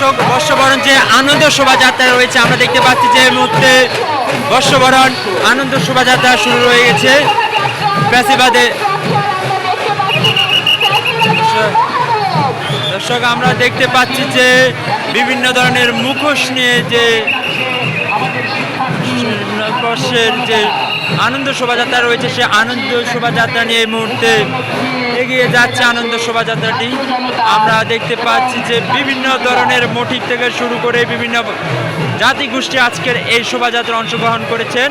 দর্শক, বর্ষবরণ যে আনন্দ শোভাযাত্রা রয়েছে, আমরা দেখতে পাচ্ছি যে মুহূর্তে বর্ষবরণ, আনন্দ শোভাযাত্রা শুরু হয়ে গেছে। প্যাসিবাদে দর্শক, আমরা দেখতে পাচ্ছি যে বিভিন্ন ধরনের মুখোশ নিয়ে যে বর্ষের যে আনন্দ শোভাযাত্রা রয়েছে, সে আনন্দ শোভাযাত্রা নিয়ে এই মুহূর্তে এগিয়ে যাচ্ছে আনন্দ শোভাযাত্রাটি। আমরা দেখতে পাচ্ছি যে বিভিন্ন ধরনের মোটিভ থেকে শুরু করে বিভিন্ন জাতিগোষ্ঠী আজকের এই শোভাযাত্রা অংশগ্রহণ করেছেন।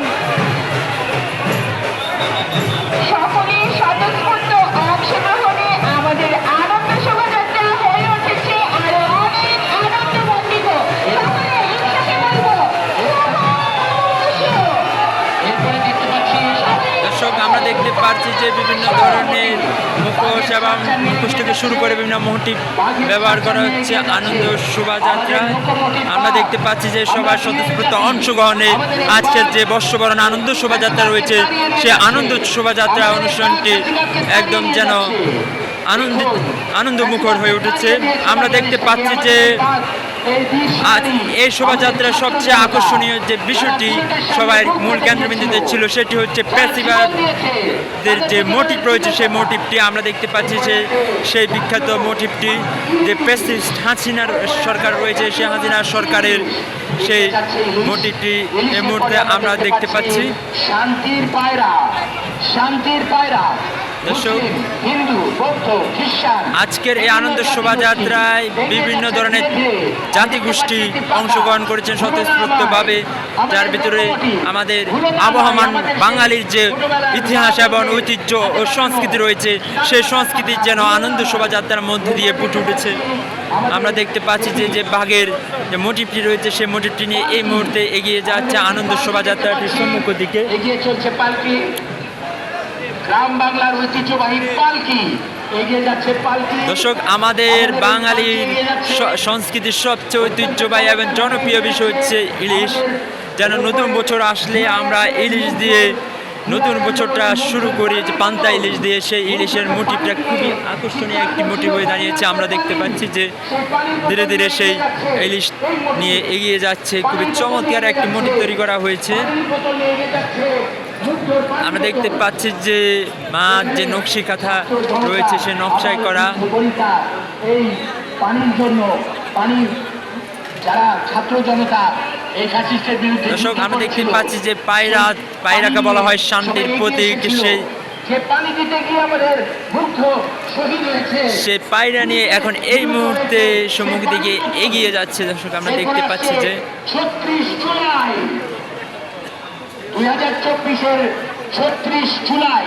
পাচ্ছি যে বিভিন্ন ধরনের মুখোশ এবং মুখোশ থেকে শুরু করে বিভিন্ন মোটিভ ব্যবহার করা হচ্ছে, আনন্দ শোভাযাত্রা। আমরা দেখতে পাচ্ছি যে সবার স্বতঃস্ফূর্ত অংশগ্রহণে আজকের যে বর্ষবরণ আনন্দ শোভাযাত্রা রয়েছে সে আনন্দ শোভাযাত্রা অনুষ্ঠানটি একদম যেন আনন্দ আনন্দমুখর হয়ে উঠেছে। আমরা দেখতে পাচ্ছি যে আজ এই শোভাযাত্রার সবচেয়ে আকর্ষণীয় যে বিষয়টি সবার মূল কেন্দ্রবিন্দুতে ছিল, সেটি হচ্ছে প্যাসিবাদের যে মোটিভ রয়েছে, সেই মোটিভটি আমরা দেখতে পাচ্ছি যে সেই বিখ্যাত মোটিভটি যে প্যাসিস্ট হাসিনার সরকার রয়েছে, সেই হাসিনার সরকারের সেই মোটিভটি এই মুহূর্তে আমরা দেখতে পাচ্ছি। শান্তির পায়রা শান্তির পায়রা। দর্শক, আজকের এই আনন্দ শোভাযাত্রায় বিভিন্ন ধরনের জাতিগোষ্ঠী অংশগ্রহণ করেছেন স্বতঃস্ফূর্তভাবে যার ভিতরে আমাদের আবহমান বাঙালির যে ইতিহাস এবং ঐতিহ্য ও সংস্কৃতি রয়েছে সেই সংস্কৃতির যেন আনন্দ শোভাযাত্রার মধ্যে দিয়ে ফুটে উঠেছে। আমরা দেখতে পাচ্ছি যে যে বাঘের যে মোটিভটি রয়েছে সেই মোটিভটি নিয়ে এই মুহূর্তে এগিয়ে যাচ্ছে আনন্দ শোভাযাত্রাটির সম্মুখ দিকে। এগিয়ে চলছে পালকি। গ্রাম বাংলার ঐতিহ্যবাহী পালকি। দর্শক আমাদের বাঙালির সংস্কৃতির সবচেয়ে ঐতিহ্যবাহী এবং জনপ্রিয় বিষয় হচ্ছে ইলিশ। যেন নতুন বছর আসলে আমরা ইলিশ দিয়ে নতুন বছরটা শুরু করি যে পান্তা ইলিশ দিয়ে। সেই ইলিশের মোটিভটা খুবই আকর্ষণীয় একটি মোটিভ হয়ে দাঁড়িয়েছে। আমরা দেখতে পাচ্ছি যে ধীরে ধীরে সেই ইলিশ নিয়ে এগিয়ে যাচ্ছে। খুবই চমৎকার একটি মোটিভ তৈরি করা হয়েছে। আমরা দেখতে পাচ্ছি যে মাছ যে নকশি কাঁথা রয়েছে সে নকশায় করা। এই পানির জন্য পানির যারা ছাত্র জনতা দর্শক আমরা দেখতে পাচ্ছি যে পায়রা পায়রাকে বলা হয় শান্তির প্রতীক। সেই সে পায়রা নিয়ে এখন এই মুহূর্তে সম্মুখ দিকে এগিয়ে যাচ্ছে। দর্শক আমরা দেখতে পাচ্ছি যে ছত্রিশ জুলাই দুই হাজার চব্বিশের ছত্রিশ জুলাই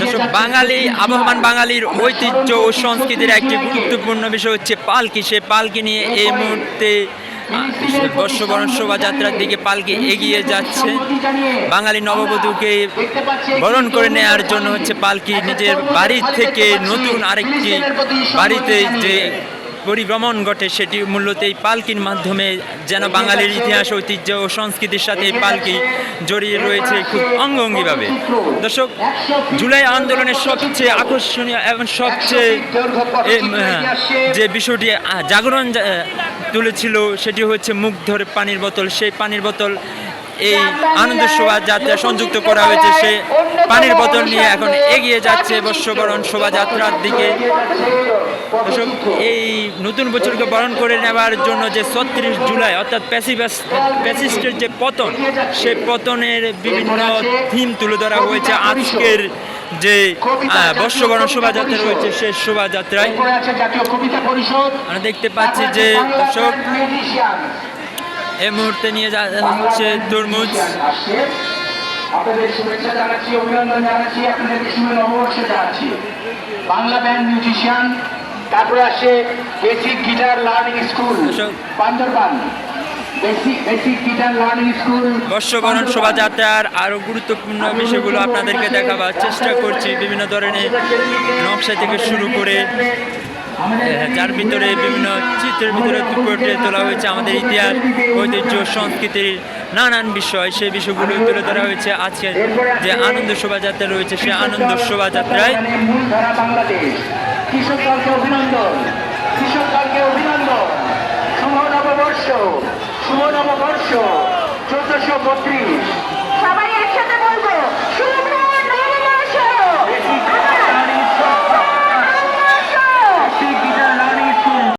দর্শক বাঙালি 36 আবহমান বাঙালির ঐতিহ্য ও সংস্কৃতির একটি গুরুত্বপূর্ণ বিষয় হচ্ছে পালকি। সে পালকি নিয়ে এই মুহূর্তে বর্ষবরণ শোভাযাত্রার দিকে পালকি এগিয়ে যাচ্ছে। বাঙালি নববধূকে বরণ করে নেওয়ার জন্য হচ্ছে পালকি নিজের বাড়ি থেকে নতুন আরেকটি বাড়িতে যে পরিভ্রমণ ঘটে, সেটি মূলত এই পালকির মাধ্যমে যেন বাঙালির ইতিহাস, ঐতিহ্য ও সংস্কৃতির সাথে এই পালকি জড়িয়ে রয়েছে খুব অঙ্গভঙ্গিভাবে দর্শক, জুলাই আন্দোলনের সবচেয়ে আকর্ষণীয় এবং সবচেয়ে যে বিষয়টি জাগরণ তুলেছিল, সেটি হচ্ছে মুখ ধরে পানির বোতল। সেই পানির বোতল এই আনন্দ শোভাযাত্রা সংযুক্ত করা হয়েছে সে পানির বোতল নিয়ে এখন এগিয়ে যাচ্ছে বর্ষবরণ শোভাযাত্রার দিকে। এই নতুন বছরকে বরণ করে নেওয়ার জন্য যে ছত্রিশ জুলাই অর্থাৎ প্যাসিস্টের যে পতন সে পতনের বিভিন্ন থিম তুলে ধরা হয়েছে। আজকের যে বর্ষবরণ শোভাযাত্রা রয়েছে সে শোভাযাত্রায়। আমরা দেখতে পাচ্ছি যে দর্শক এই মুহূর্তে নিয়ে যা হচ্ছে তরমুজ। আপনাদের শুভেচ্ছা জানাচ্ছি অভিনন্দন জানাচ্ছি আপনাদেরকে শুভে নববর্ষ জানাচ্ছি। বাংলা ব্যান্ড মিউজিশিয়ান তারপরে আসে basic guitar learning school. Bandarban. বর্ষবরণ শোভাযাত্রার আরও গুরুত্বপূর্ণ বিষয়গুলো আপনাদেরকে দেখাবার চেষ্টা করছি। বিভিন্ন ধরনের নকশা থেকে শুরু করে যার ভিতরে বিভিন্ন চিত্রের ভিতরে তুলে তোলা হয়েছে আমাদের ইতিহাস, ঐতিহ্য, সংস্কৃতির নানান বিষয়, সেই বিষয়গুলো তুলে ধরা হয়েছে আজকে যে আনন্দ শোভাযাত্রা রয়েছে, সেই আনন্দ শোভাযাত্রায় অভিনন্দন অভিনন্দন। শুভ নববর্ষ, চোদ্দশো বত্রিশ।